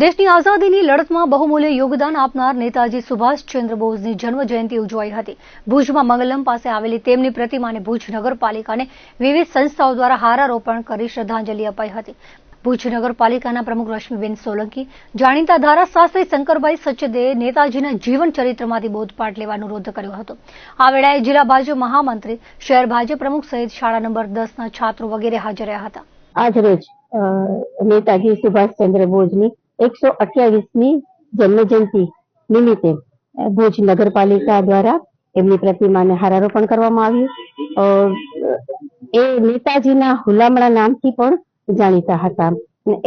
દેશની આઝાદીની લડતમાં બહુમૂલ્ય યોગદાન આપનાર નેતાજી સુભાષચંદ્ર બોઝની જન્મ ઉજવાઈ હતી. ભુજમાં મંગલમ પાસે આવેલી તેમની પ્રતિમાને ભુજ નગરપાલિકાને વિવિધ સંસ્થાઓ દ્વારા હારારોપણ કરી શ્રદ્ધાંજલિ અપાઈ હતી. ભુજ નગરપાલિકાના પ્રમુખ રશ્મિબેન સોલંકી, જાણીતા ધારાશાસ્ત્રી શંકરભાઈ સચદે નેતાજીના જીવન ચરિત્રમાંથી બોધપાઠ લેવા અનુરોધ કર્યો હતો. આ વેળાએ જિલ્લા ભાજપ મહામંત્રી, શહેર ભાજપ પ્રમુખ સહિત શાળા નંબર દસના છાત્રો વગેરે હાજર રહ્યા હતા. આજ રોજ નેતાજી સુભાષચંદ્ર બોઝની એકસો અઠ્યાવીસમી જન્મજયંતિ નિમિત્તે ભુજ નગરપાલિકા દ્વારા એમની પ્રતિમાને હારારોપણ કરવામાં આવ્યું. એ નેતાજીના હુલામણા નામથી પણ જાણીતા હતા.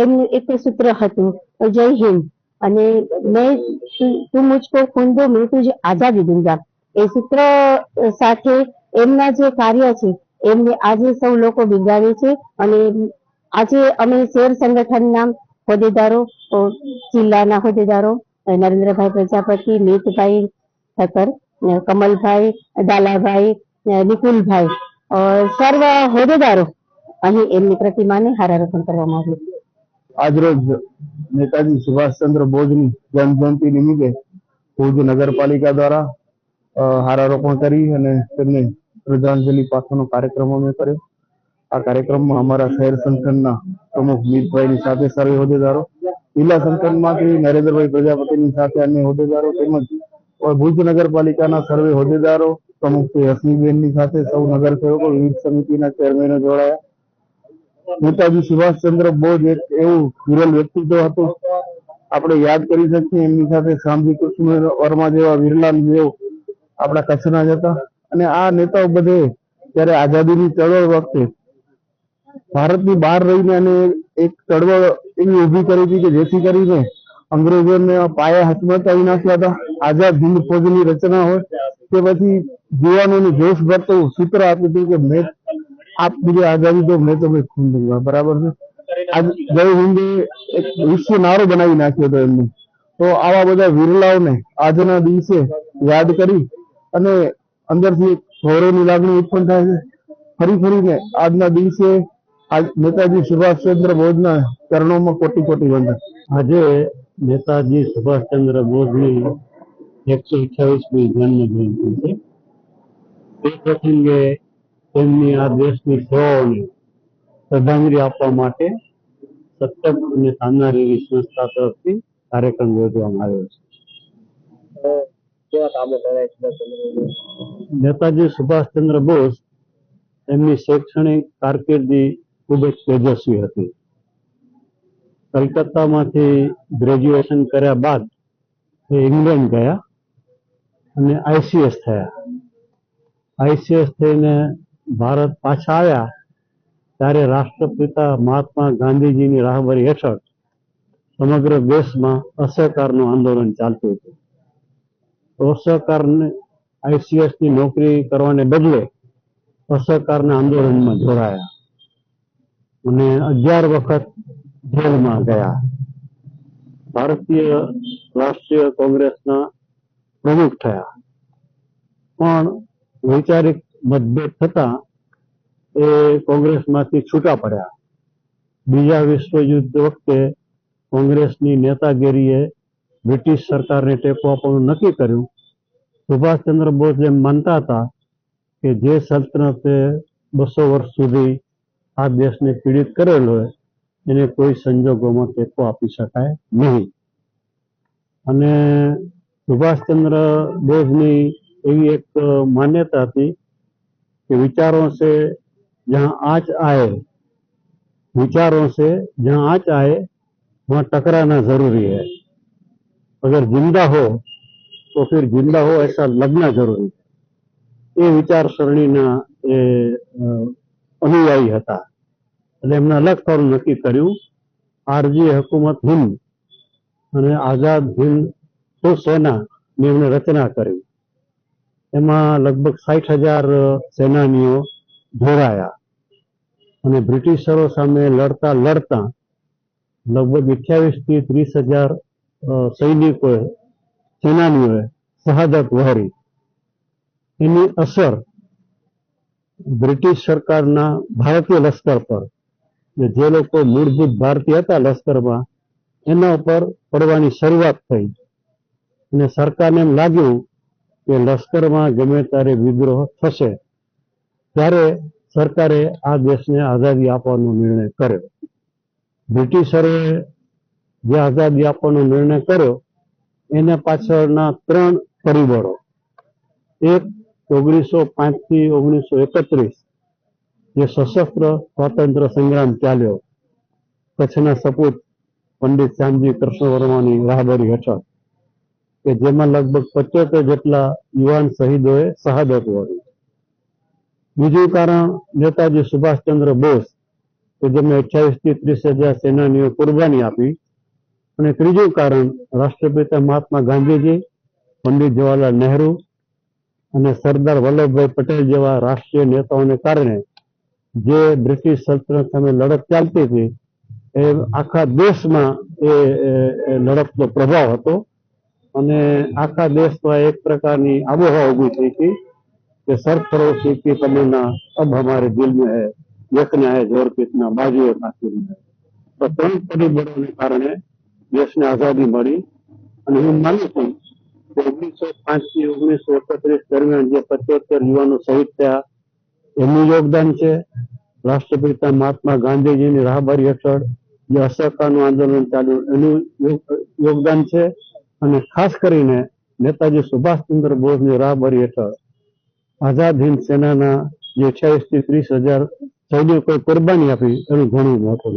એમનું એક સૂત્ર હતું, જય હિન્દ. અને મેં તું મુજકો ખૂન દો મેં તુજ આઝાદી દુંગા. એ સૂત્ર સાથે એમના જે કાર્ય છે, એમને આજે સૌ લોકો બિરદાવે છે. અને આજે અમે શેર સંગઠનના હોદ્દેદારો જિલ્લાના હોદ્દેદારો નરેન્દ્રભાઈ પ્રજાપતિ, નીતભાઈ ઠક્કર કમલભાઈ દાલાભાઈ નિકુલભાઈ. સર્વ હોદ્દેદારો અહીં એમની પ્રતિમાને હારારોપણ કરવામાં આવ્યું આજરોજ નેતાજી સુભાષચંદ્ર બોઝની જન્મ જયંતિ નિમિત્તે ભુજ નગરપાલિકા દ્વારા હારારોપણ કરી અને તેમને શ્રદ્ધાંજલિ પાઠવવાનો કાર્યક્રમ અમે કર્યો. આ કાર્યક્રમમાં અમારા શહેર સંગઠનના પ્રમુખ મીતભાઈની સાથે સર્વે હોદ્દેદારો, જિલ્લા સંગઠનમાંથી નરેન્દ્રભાઈ પ્રજાપતિની સાથે અન્ય હોદ્દેદારો તેમજ ભુજ નગરપાલિકાના સર્વે હોદ્દેદારો, પ્રમુખ શ્રી હસનીબેનની સાથે સૌ નગરસેવકો, વિવિધ સમિતિના ચેરમેનો જોડાયા. નેતાજી સુભાષચંદ્ર બોઝ એક એવું વિરલ વ્યક્તિત્વ હતું. આપણે યાદ કરી શકીએ એમની સાથે શ્યામજી કૃષ્ણ વર્મા જેવા વિરલાલ જેવ આપણા કચ્છના જ હતા. અને આ નેતાઓ બધે ત્યારે આઝાદીની ચળવળ વખતે ભારતની બહાર રહીને અને એક ચળવળ એવી ઊભી કરી હતી કે જેથી કરીને અંગ્રેજોને પાયા હચમચાવી નાખ્યા હતા. આઝાદ હિન્દ ફોજની રચના હોય કે પછી યુવાનોને જોશ ભરતું સૂત્ર આપ્યું હતું કે મેં આપ મુझे આઝાદી દો, મેં તમે ખૂન દૂંગા બરાબર છે? જય હિન્દે એક વિશ્વ નારો બનાવી નાખ્યો હતો એમને તો આવા બધા વિરલાઓને આજના દિવસે યાદ કરી અને અંદરથી ગૌરવની લાગણી ઉત્પન્ન થાય છે. ફરી ફરીને આજના દિવસે આજ નેતાજી સુભાષચંદ્ર બોઝના ચરણોમાં કોટી કોટી વંદન આજે નેતાજી સુભાષચંદ્ર બોઝની એકસો અઠ્યાવીસમી જન્મ જયંતિ છે. તે પ્રસંગે તેમની આ દેશની સેવાઓને શ્રદ્ધાંજલિ આપવા માટે સતત અને સામનારી એવી સંસ્થા તરફથી કાર્યક્રમ યોજવામાં આવ્યો છે. નેતાજી સુભાષચંદ્ર બોઝ એમની શૈક્ષણિક કારકિર્દી ખૂબ જ તેજસ્વી હતી. કલકત્તામાંથી ગ્રેજ્યુએશન કર્યા બાદ એ ઇંગ્લેન્ડ ગયા અને આઈસીએસ થયા. આઈસીએસ થઈને ભારત પાછા આવ્યા ત્યારે રાષ્ટ્રપિતા મહાત્મા ગાંધીજીની રાહબરી હેઠળ સમગ્ર દેશમાં અસહકારનું આંદોલન ચાલતું હતું. તો અસહકારને આઈસીએસની નોકરી કરવાને બદલે અસહકારના આંદોલનમાં જોડાયા. અને અગિયાર વખત જેલમાં ગયા ભારતીય રાષ્ટ્રીય કોંગ્રેસના પ્રમુખ થયા પણ વૈચારિક મતભેદ થતા એ કોંગ્રેસમાંથી છૂટા પડ્યા બીજા વિશ્વયુદ્ધ વખતે કોંગ્રેસની નેતાગીરીએ બ્રિટિશ સરકારને ટેકો આપવાનું નક્કી કર્યું સુભાષચંદ્ર બોઝ એમ માનતા હતા કે જે સલ્તનતે બસો વર્ષ સુધી આ દેશને પીડિત કરેલો હોય એને કોઈ સંજોગોમાં ટેકો આપી શકાય નહીં અને સુભાષચંદ્ર બોઝની એવી એક માન્યતા હતી कि विचारों से जहां आँच आए विचारों से जहां आँच आए वहां टकराना जरूरी है अगर जिंदा हो तो फिर जिंदा हो ऐसा लगना जरूरी है એ વિચારસરણીના એ અ, અનુયાયી હતા. એટલે એમને અલગ થવાનું નક્કી કર્યું. આરજી હકુમત હિન્દ અને આઝાદ હિન્દ સેનાની એમણે રચના કરી. એમાં લગભગ સાઠ હજાર સેનાનીઓ જોડાયા. અને બ્રિટિશરો સામે લડતા લડતા લગભગ અઠ્યાવીસથી ત્રીસ હજાર સૈનિકોએ, સેનાનીઓએ શહાદત વહારી. એની અસર બ્રિટિશ સરકારના ભારતીય લશ્કર પર જે લોકો મૂળભૂત ભારતીય હતા લશ્કરમાં, એના ઉપર પડવાની શરૂઆત થઈ. અને સરકારને એમ લાગ્યું કે લશ્કરમાં ગમે ત્યારે વિદ્રોહ થશે, ત્યારે સરકારે આ દેશને આઝાદી આપવાનો નિર્ણય કર્યો. બ્રિટિશરે જે આઝાદી આપવાનો નિર્ણય કર્યો, એના પાછળના ત્રણ પરિબળો, એક ઓગણીસો પાંચથી ઓગણીસો એકત્રીસ જે સશસ્ત્ર સ્વાતંત્ર્ય સંગ્રામ ચાલ્યો. કચ્છના સપૂત પંડિત શ્યામજી કૃષ્ણ વર્માની રાહબરી હેઠળ, કે જેમાં લગભગ પચોતેર જેટલા યુવાન શહીદોએ શહાદત વળી બીજું કારણ નેતાજી સુભાષચંદ્ર બોઝ, કે જેમણે અઠ્યાવીસથી ત્રીસ હજાર સેનાનીઓ કુરબાની આપી. અને ત્રીજું કારણ રાષ્ટ્રપિતા મહાત્મા ગાંધીજી, પંડિત જવાહરલાલ નહેરુ અને સરદાર વલ્લભભાઈ પટેલ જેવા રાષ્ટ્રીય નેતાઓને કારણે જે બ્રિટિશ સલ્તનત સામે લડત ચાલતી હતી, એ આખા દેશમાં એ લડતનો પ્રભાવ હતો. અને આખા દેશમાં એક પ્રકારની આબોહવા ઊભી થઈ હતી કે સરફરોશી કી તમન્ના અબ અમારે દિલ મેં હૈ યકના હૈ જોર કિતના બાજુએ નાખી હૈ તો ત્રણ પરિબળોને કારણે દેશને આઝાદી મળી અને હું માનું છું ઓગણીસો પાંચથી ઓગણીસો એકત્રીસ દરમિયાન જે પચોતેર યુવાનો શહીદ થયા, એમનું યોગદાન છે. રાષ્ટ્રપિતા મહાત્મા ગાંધીજીની રાહબરી હેઠળ જે અસહકારનું આંદોલન ચાલ્યું, એનું યોગદાન છે. અને ખાસ કરીને નેતાજી સુભાષચંદ્ર બોઝની રાહબરી હેઠળ આઝાદ હિંદ સેનાના જે અઠ્યાવીસથી ત્રીસ હજાર સૈનિકોએ કુરબાની આપી, એનું ઘણું મહત્વ